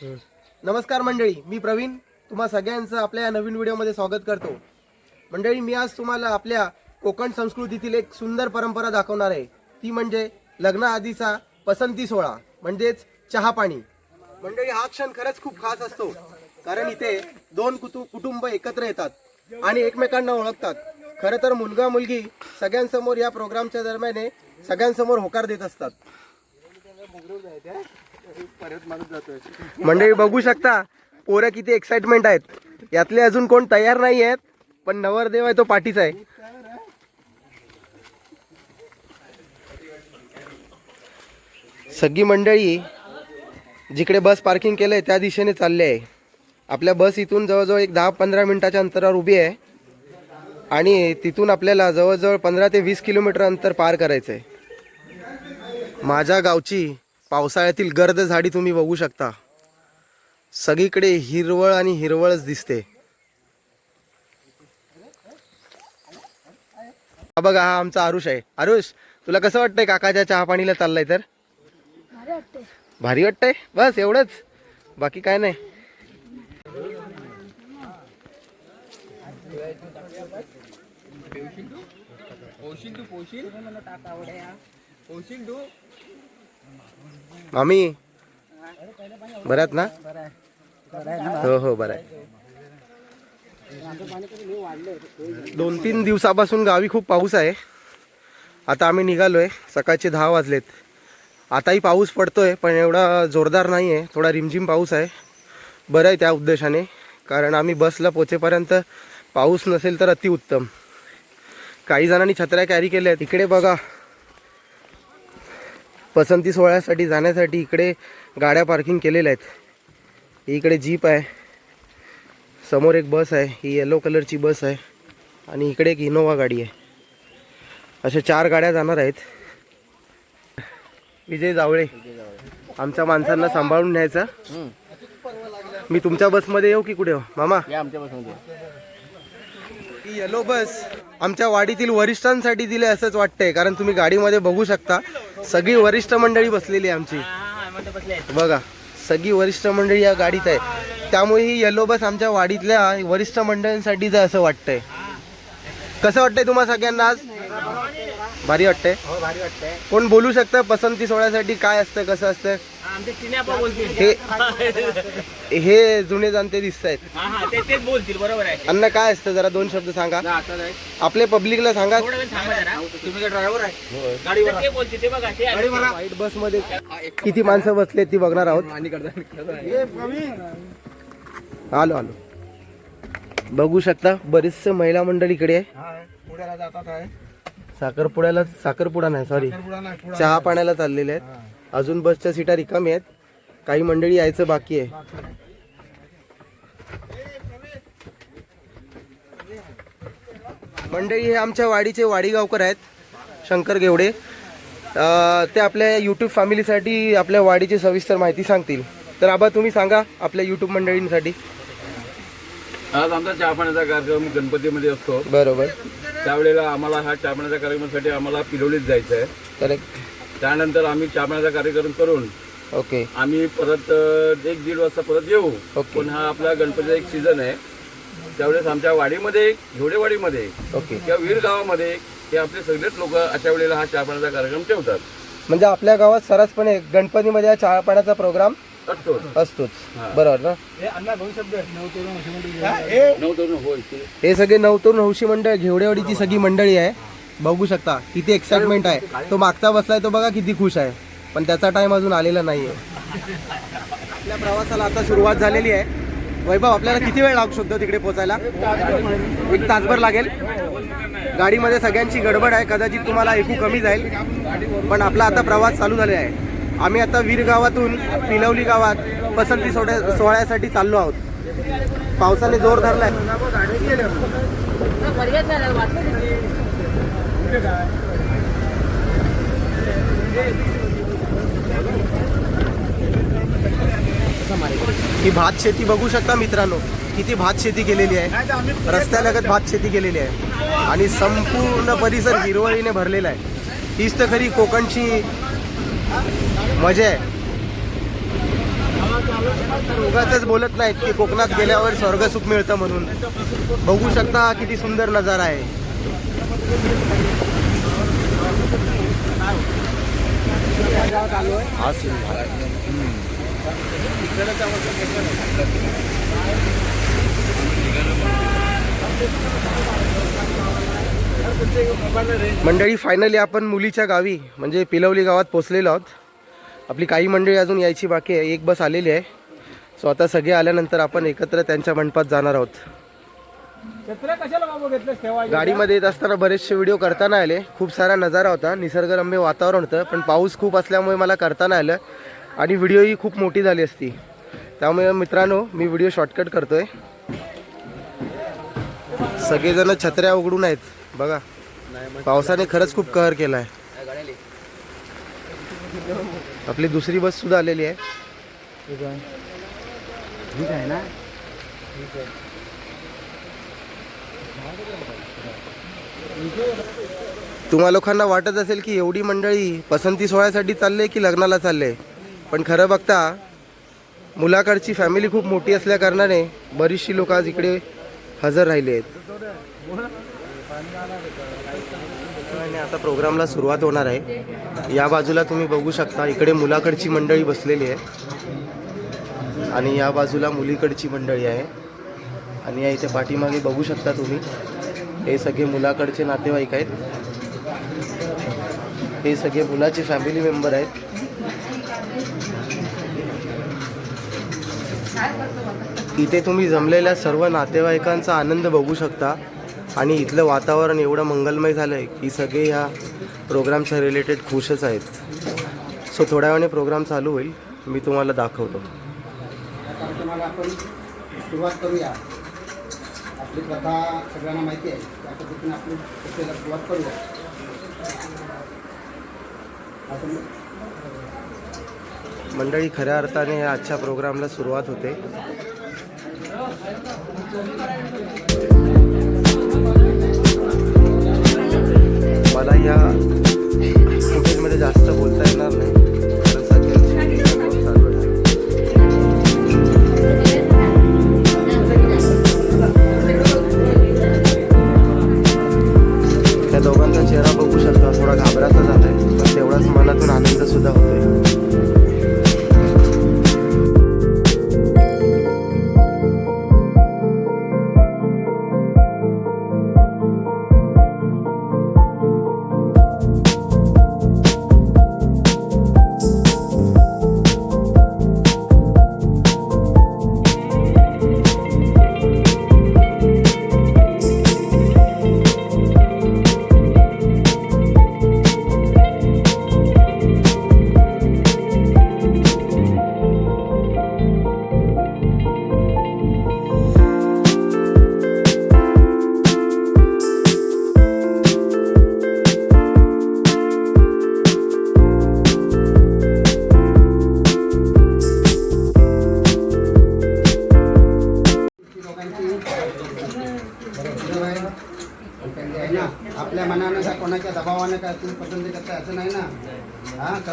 नमस्कार मंडळी मी प्रवीण. तुम्हा सगळ्यांचं आपल्या या नवीन व्हिडिओमध्ये स्वागत करतो. मंडळी मी आज तुम्हाला आपल्या कोकण संस्कृतीतील एक सुंदर परंपरा दाखवणार आहे. ती म्हणजे लग्नाआधीचा पसंती सोहळा म्हणजेच चहा पाणी. मंडळी हा क्षण खरंच खूप खास असतो कारण इथे दोन कुतु कुटुंब एकत्र येतात आणि एकमेकांना ओळखतात. खरं तर मुलगा मुलगी सगळ्यांसमोर या प्रोग्रामच्या दरम्यान सगळ्यांसमोर होकार देत असतात. मंडळी बघू शकता पोरं किती एक्साइटमेंट आहेत. यातले अजून कोण तयार नाही आहेत पण नवरदेव आहे तो पाठीचा आहे. सगळी मंडळी जिकडे बस पार्किंग केलंय त्या दिशेने चालले आहे. आपल्या बस इथून जवळजवळ एक दहा पंधरा मिनिटाच्या अंतरावर उभी आहे. आणि तिथून आपल्याला जवळजवळ पंधरा ते वीस किलोमीटर अंतर पार करायचं आहे माझ्या गावची पावसाळ्यातील गर्द झाडी तुम्ही बघू शकता. सगळीकडे हिरवळ आणि हिरवळच दिसते. हा बघा हा आमचा आरुष आहे. आरुष तुला कसं वाटतंय काकाच्या चहा पाणीला चाललाय तर? भारी वाटतंय. बस एवढंच. बाकी काय नाही. मामी? बऱ्यात ना? हो हो बरं आहे. दोन तीन दिवसापासून गावी खूप पाऊस आहे. आता आम्ही निघालोय. सकाळचे दहा वाजलेत. आताही पाऊस पडतोय पण एवढा जोरदार नाही आहे थोडा रिमझिम पाऊस आहे. बरं आहे त्या उद्देशाने. कारण आम्ही बसला पोचेपर्यंत पाऊस नसेल तर अतिउत्तम. काही जणांनी छत्र्या कॅरी केल्या आहेत इकडे बघा. पसंती सोहळ्यासाठी जाण्यासाठी इकडे गाड्या पार्किंग केलेल्या आहेत. इकडे जीप आहे. समोर एक बस आहे. ही येलो कलरची बस आहे. आणि इकडे एक इनोवा गाडी आहे. अशा चार गाड्या जाणार आहेत. विजय जावळे आमच्या माणसांना सांभाळून न्यायचा. मी तुमच्या बसमध्ये येऊ की कुठे हो मामा? आमच्या बसमध्ये येलो बस आमच्या वाडीतील वरिष्ठांसाठी दिले असंच वाटतंय कारण तुम्ही गाडीमध्ये बघू शकता सगळी वरिष्ठ मंडळी बसलेली आहे आमची. बघा सगळी वरिष्ठ मंडळी या गाडीत आहे. त्यामुळे ही येलो बस आमच्या वाडीतल्या वरिष्ठ मंडळींसाठीच आहे असं वाटतंय. कसं वाटतंय तुम्हाला सगळ्यांना आज? भारी वाटतंय. हो भारी वाटतंय. कोण बोलू शकतं? पसंती सोहळ्यासाठी काय असतं कसं असतं? आमचे चिन्या बोलतील. हे हे जुने जाणते दिसत आहेत. हा हा ते तेच बोलतील बरोबर आहे. अन्न काय असतं? जरा दोन शब्द सांगा. आपल्या पब्लिकला सांगा. थोडा वेळ थांबा जरा. तुम्ही काय ड्रायव्हर आहे? गाडीवर ते बोलतील ते बघा ते आहे. व्हाईट बसमध्ये किती माणसं बसले ती बघणार आहोत. आलो आलो. बघू शकता बरीचसे महिला मंडळ इकडे आहे. पुण्याला जातात आहे. साखरपुड्याला साखरपुडा नाही सॉरी चहा पाण्याला चाललेले आहेत. अजून बसच्या सीटा रिकामी आहेत. काही मंडळी यायचं बाकी आहे. मंडळी हे आमच्या वाडीचे वाडी गावकर आहेत शंकर गेवडे. ते आपल्या यूट्यूब फॅमिलीसाठी आपल्या वाडीची सविस्तर माहिती सांगतील. तर आबा तुम्ही सांगा आपल्या यूट्यूब मंडळींसाठी. आज आमचा चहा पाण्याचा कार्यक्रम गणपतीमध्ये असतो. बरोबर. त्यावेळेला आम्हाला हा चहा पाण्याच्या कार्यक्रमासाठी आम्हाला पिलोलीत जायचं आहे करेक्ट त्यानंतर आम्ही चहा पाण्याचा कार्यक्रम करून ओके आम्ही परत अ, एक दीड वाजता परत येऊ. ओके. पण हा आपला गणपतीचा एक सीझन आहे. त्यावेळेस आमच्या वाडीमध्ये घेवडेवाडीमध्ये ओके किंवा वीर गावामध्ये हे आपले सगळेच लोक अशा वेळेला हा चहा पाण्याचा कार्यक्रम ठेवतात. म्हणजे आपल्या गावात सरसपणे गणपतीमध्ये हा चहा पाण्याचा प्रोग्राम असतोच. बरोबर ना? हे सगळे नवतरुण हौशी मंडळ घेवडेवाडीची सगळी मंडळी आहे. बघू शकता किती एक्साइटमेंट आहे. तो मागचा बसलाय तो बघा किती खुश आहे. पण त्याचा टाइम अजून आलेला नाहीये. आपल्या प्रवासाला आता सुरुवात झालेली आहे. वैभव आपल्याला किती वेळ लागू शकतो तिकडे पोचायला? एक तासभर लागेल. गाडीमध्ये सगळ्यांची गडबड आहे. कदाचित तुम्हाला ऐकू कमी जाईल. पण आपला आता प्रवास चालू झालेला आहे. आम्ही आता वीर गावातून पिलवली गावात पसंती सोहळ्या सोहळ्यासाठी चाललो आहोत. पावसाने जोर धरलाय. ही भात शेती बघू शकता मित्रांनो. किती भात शेती केलेली आहे. रस्त्यालगत भात शेती केलेली आहे. आणि संपूर्ण परिसर हिरवळीने भरलेला आहे. हीच तर खरी कोकणची मजा आहे. उगाच बोलत नाहीत की कोकणात गेल्यावर स्वर्गसुख मिळतं म्हणून. बघू शकता हा किती सुंदर नजारा आहे. हा मंडळी फायनली आपण मुलीच्या गावी म्हणजे पिलवली गावात पोचलेलो आहोत. आपली काही मंडळी अजून यायची बाकी आहे. एक बस आलेली आहे. सो आता सगळे आल्यानंतर आपण एकत्र त्यांच्या मंडपात जाणार आहोत. गाडीमध्ये येत असताना बरेचसे व्हिडिओ करता नाही आले. खूप सारा नजारा होता. निसर्गरम्य वातावरण होतं. पण पाऊस खूप असल्यामुळे मला करता नाही आलं. आणि व्हिडिओही खूप मोठी झाली असती. त्यामुळे मित्रांनो मी व्हिडिओ शॉर्टकट करतोय. सगळेजण छत्र्या उघडून आहेत. बघा. पावसाने खरंच खूप कहर केला आहे आपली दुसरी बस सुद्धा आलेली आहे. ठीक आहे. ना? तुम्हा लोकांना वाटत असेल की एवढी मंडळी पसंती सोहळ्यासाठी चालले की लग्नाला चालले? पण खरं बघता मुलाकडची फॅमिली खूप मोठी असल्या कारणाने बरीचशी लोक आज इकडे हजर राहिली आहेत. आणि आता प्रोग्रामला सुरुवात होणार आहे. या बाजूला तुम्ही बघू शकता इकडे मुलाकडची मंडळी बसलेली आहे. आणि या बाजूला मुलीकडची मंडळी आहे. आणि या इथे पाठीमागे बघू शकता तुम्ही हे सगळे मुलाकडचे नातेवाईक आहेत. हे सगळे मुलाचे फॅमिली मेंबर आहेत. इथे तुम्ही जमलेल्या सर्व नातेवाईकांचा आनंद बघू शकता. आणि इथलं वातावरण एवढं मंगलमय झालं आहे की सगळे ह्या प्रोग्रामच्या रिलेटेड खुशच आहेत. सो थोड्या वेळाने प्रोग्राम चालू होईल. मी तुम्हाला दाखवतो. तुम्हाला आपण सुरुवात करूया. आपली प्रथा सगळ्यांना माहिती आहे. त्या पद्धतीने आपण कथेला सुरुवात करूया. आपण मंडळी खऱ्या अर्थाने या आजच्या प्रोग्रामला सुरुवात होते. या फुटेजमध्ये जास्त बोलता येणार नाही कारण चालू आहे. त्या दोघांचा चेहरा बघू शकता थोडा घाबराचा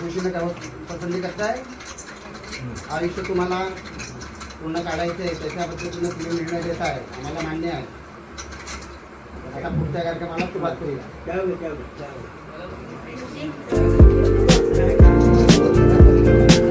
ना हा त्या गोष्टीनं काय पसंती करताय. आयुष्य तुम्हाला पूर्ण काढायचं आहे त्याच्या पद्धतीनं तुम्ही निर्णय देत आहे आम्हाला मान्य आहे. आता पुढच्या कार्यक्रमाला सुरुवात करूया.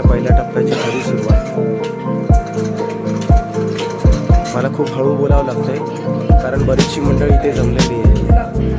म्हणजे पहिल्या टप्प्याची खरी सुरुवात. मला खूप हळू बोलावं लागतंय कारण बरीचशी मंडळी इथे जमलेली आहे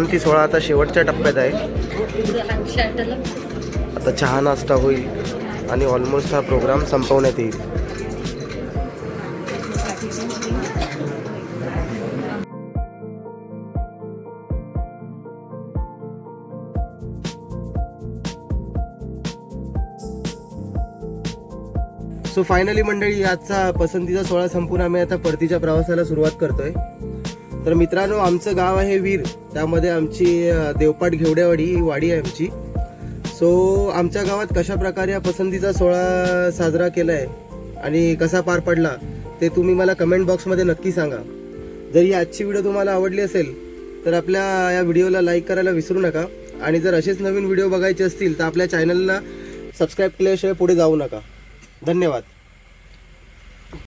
पसंती सोहळा आता शेवटच्या टप्प्यात आहे. आता चहा नाश्ता होईल आणि ऑलमोस्ट हा प्रोग्राम संपवण्यात येईल. सो फायनली मंडळी आजचा पसंतीचा सोहळा संपून आम्ही आता परतीच्या प्रवासाला सुरुवात करतोय. तर मित्रांनो आमचं गाव आहे वीर. त्यामध्ये आमची देवपाट घेवड्यावाडी ही वाडी आहे आमची. सो आमच्या गावात कशा प्रकारे हा पसंतीचा सोहळा साजरा केला आहे आणि कसा पार पडला ते तुम्ही मला कमेंट बॉक्समध्ये नक्की सांगा. जर ही आजची व्हिडिओ तुम्हाला आवडली असेल तर आपल्या या व्हिडिओला लाईक करायला विसरू नका. आणि जर असेच नवीन व्हिडिओ बघायचे असतील तर आपल्या चॅनलला सबस्क्राईब केल्याशिवाय पुढे जाऊ नका. धन्यवाद.